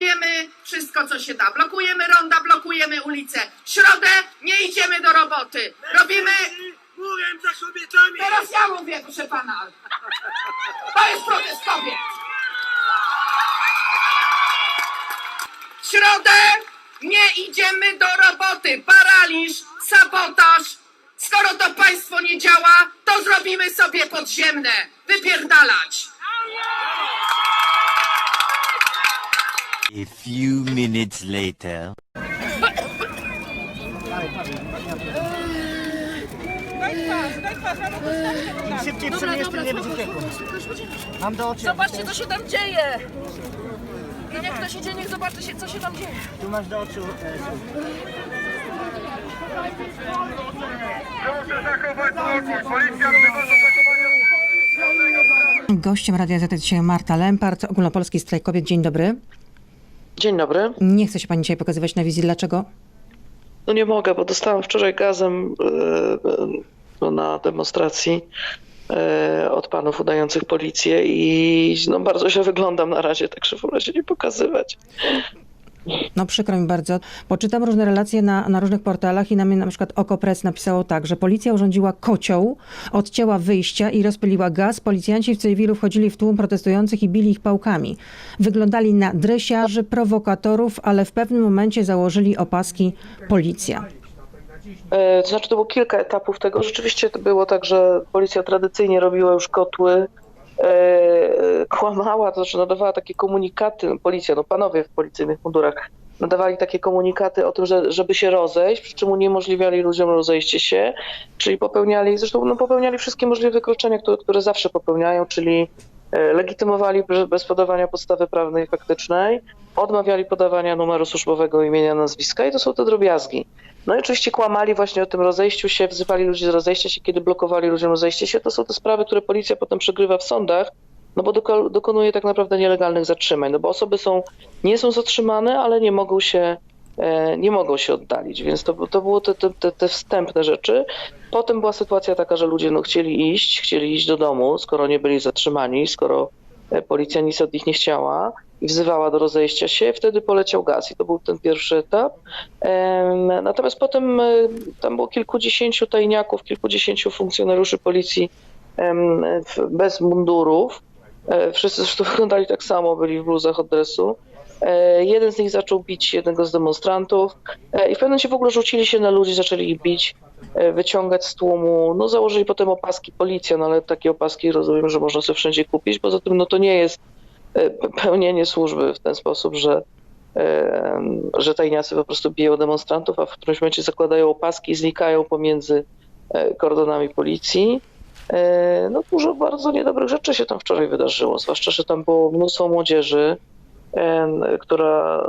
Blokujemy wszystko, co się da. Blokujemy ronda, blokujemy ulice. W środę nie idziemy do roboty. Robimy... Murem za kobietami! Teraz ja mówię, proszę pana. To jest protest kobiet. W środę nie idziemy do roboty. Paraliż, sabotaż. Skoro to państwo nie działa, to zrobimy sobie podziemne. Wypierdalać. A few minutes later. Szybciej przemierz, tym nie będzie. Mam do oczu. Zobaczcie, co się tam dzieje! I niech ktoś idzie, niech zobaczy się, co się tam dzieje. Tu masz do oczu. e, Proszę zachować spokój! Policja do zachowania Gościem Radia Z dzisiaj Marta Lempart, Ogólnopolski Strajk Kobiet. Dzień dobry. Dzień dobry. Nie chce się pani dzisiaj pokazywać na wizji. Dlaczego? No nie mogę, bo dostałam wczoraj gazem e, e, na demonstracji e, od panów udających policję i no bardzo źle wyglądam na razie, także wolę się nie pokazywać. No przykro mi bardzo, bo czytam różne relacje na, na różnych portalach i na mnie na przykład Okopres napisało tak, że policja urządziła kocioł, odcięła wyjścia i rozpyliła gaz. Policjanci w cywilu wchodzili w tłum protestujących i bili ich pałkami. Wyglądali na dresiarzy, prowokatorów, ale w pewnym momencie założyli opaski policja. E, To znaczy to było kilka etapów tego. Rzeczywiście to było tak, że policja tradycyjnie robiła już kotły, kłamała, to znaczy nadawała takie komunikaty, policja, no panowie w policyjnych mundurach, nadawali takie komunikaty o tym, że, żeby się rozejść, przy czym uniemożliwiali ludziom rozejście się, czyli popełniali, zresztą no, popełniali wszystkie możliwe wykroczenia, które, które zawsze popełniają, czyli e, legitymowali bez podawania podstawy prawnej faktycznej, odmawiali podawania numeru służbowego, imienia, nazwiska i to są te drobiazgi. No i oczywiście kłamali właśnie o tym rozejściu się, wzywali ludzi do rozejścia się, kiedy blokowali ludziom rozejście się. To są te sprawy, które policja potem przegrywa w sądach, no bo doko- dokonuje tak naprawdę nielegalnych zatrzymań, no bo osoby są, nie są zatrzymane, ale nie mogą się, e, nie mogą się oddalić, więc to, to było te, te, te, te wstępne rzeczy. Potem była sytuacja taka, że ludzie no, chcieli iść, chcieli iść do domu, skoro nie byli zatrzymani, skoro e, policja nic od nich nie chciała i wzywała do rozejścia się, wtedy poleciał gaz i to był ten pierwszy etap. Natomiast potem e, tam było kilkudziesięciu tajniaków, kilkudziesięciu funkcjonariuszy policji bez mundurów. E, Wszyscy zresztą wyglądali tak samo, byli w bluzach od dresu. E, Jeden z nich zaczął bić jednego z demonstrantów i w pewnym momencie w ogóle rzucili się na ludzi, zaczęli ich bić, wyciągać z tłumu. No założyli potem opaski policja, no ale takie opaski rozumiem, że można sobie wszędzie kupić. Poza tym no to nie jest pełnienie służby w ten sposób, że e, że tajniacy po prostu biją demonstrantów, a w którymś momencie zakładają opaski i znikają pomiędzy e, kordonami policji. E, No dużo bardzo niedobrych rzeczy się tam wczoraj wydarzyło, zwłaszcza, że tam było mnóstwo młodzieży, która